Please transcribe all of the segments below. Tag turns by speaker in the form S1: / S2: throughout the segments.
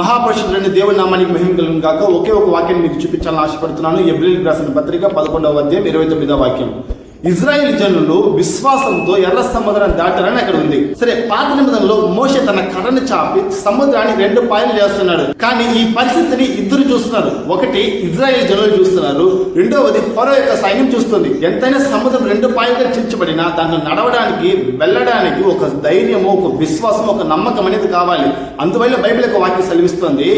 S1: మహాపరిషుద్ధులని దేవుని నామానికి మహిమ కలుగును కాక ఒకే ఒక వాక్యాన్ని మీకు చూపించాలని ఆశపడుతున్నాను. ఎబ్రిల్ రాసిన పత్రిక పదకొండవ అధ్యాయం ఇరవై తొమ్మిదవ వాక్యం. ఇజ్రాయెల్ జనులు విశ్వాసంతో ఎర్ర సముద్రాన్ని దాటారని అక్కడ ఉంది. సరే పాత నిబంధనలో మోషే తన కర్రను చాపి సముద్రాన్ని రెండు పాయలు చేస్తున్నాడు కానీ ఈ పరిస్థితిని ఇద్దరు చూస్తున్నారు. ఒకటి ఇజ్రాయెల్ జనులు చూస్తున్నారు. రెండవది ఫరో యొక్క సైన్యం చూస్తుంది. ఎంతైనా సముద్రం రెండు పాయలుగా చించబడినా దాన్ని నడవడానికి వెళ్ళడానికి ఒక ధైర్యము ఒక విశ్వాసం ఒక నమ్మకం అనేది కావాలి. అందువల్ల బైబిల్ యొక్క వాక్యం సెలవిస్తుంది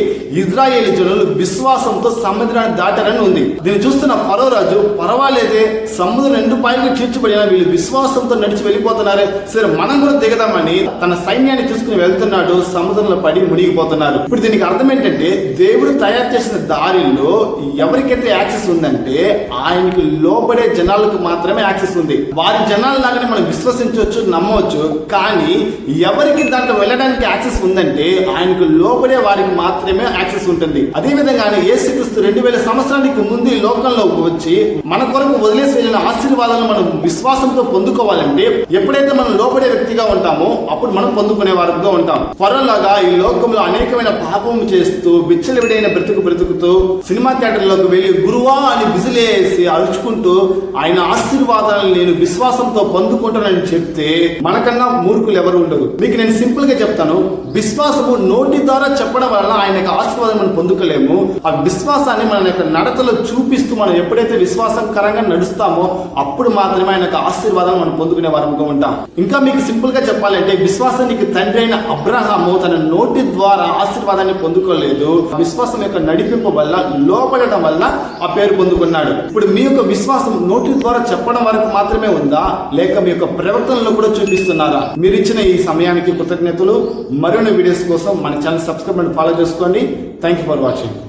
S1: ఇజ్రాయేల్ జనులు విశ్వాసంతో సముద్రాన్ని దాటారని ఉంది. దీన్ని చూస్తున్న ఫరో రాజు పర్వాలేదే సముద్రం రెండు పాయలుగా చీర్చబడిన వీళ్ళు విశ్వాసంతో నడిచి వెళ్ళిపోతున్నారు. సరే మనం కూడా దిగదామని తన సైన్యాన్ని తీసుకుని వెళ్తున్నాడు. సముద్రంలో పడి మునిగిపోతున్నారు. ఇప్పుడు దీనికి అర్థం ఏంటంటే దేవుడు తయారు చేసిన దారిలో ఎవరికైతే యాక్సెస్ ఉందంటే ఆయనకి లోపడే జనాలకు మాత్రమే యాక్సెస్ ఉంది. వారి జనాల లాగానే మనం విశ్వసించవచ్చు నమ్మవచ్చు. కానీ ఎవరికి దాంట్లో వెళ్ళడానికి యాక్సెస్ ఉందంటే ఆయనకు లోపడే వారికి మాత్రమే యాక్సెస్ ఉంటుంది. అదే విధంగా యేసుక్రీస్తు రెండు వేల సంవత్సరానికి ముందు ఈ లోకంలోకి వచ్చి మన కొరకు వదిలేసి వెళ్ళిన ఆశీర్వాదాలను మనం విశ్వాసంతో పొందుకోవాలంటే ఎప్పుడైతే మనం లోపడే వ్యక్తిగా ఉంటామో అప్పుడు మనం పొందుకునే వారుగా ఉంటాం. ఫరోలాగా ఈ లోకంలో అనేకమైన పాపం చేస్తూ విచ్చలవిడైన బ్రతుకు బ్రతుకుతూ సినిమా థియేటర్లోకి వెళ్ళి గురువా అని విజిలేసి అరుచుకుంటూ ఆయన ఆశీర్వాదాలను నేను విశ్వాసంతో పొందుకుంటానని చెప్తే మనకన్నా మూర్ఖులు ఎవరు ఉండదు మీకు నేను సింపుల్గా చెప్తాను. విశ్వాసము నోటి ద్వారా చెప్పడం వలన ఆయన యొక్క ఆశీర్వాదం మనం పొందుకోలేము. ఆ విశ్వాసాన్ని మన యొక్క నడతలో చూపిస్తూ మనం ఎప్పుడైతే విశ్వాసకరంగా నడుస్తామో అప్పుడు మాత్రమే ఆయన ఆశీర్వాదం మనం పొందుకునే వారముగా ఉంటాం. ఇంకా మీకు సింపుల్గా చెప్పాలంటే విశ్వాసానికి తండ్రి అయిన అబ్రహాము తన నోటి ద్వారా ఆశీర్వాదాన్ని పొందుకోలేదు. విశ్వాసం యొక్క నడిపింపు వల్ల లోపడటం వల్ల ఆ పేరు పొందుకున్నాడు. ఇప్పుడు మీ యొక్క విశ్వాసం నోటి ద్వారా చెప్పడం వరకు మాత్రమే ఉందా? లేక మీ యొక్క ప్రవర్తనలో కూడా చూపిస్తున్నారా? మీరు ఇచ్చిన ఈ సమయానికి కృతజ్ఞతలు. మరిన్ని వీడియోస్ కోసం మన ఛానల్ సబ్స్క్రైబ్ అండ్ ఫాలో చేసుకోండి. Thank you for watching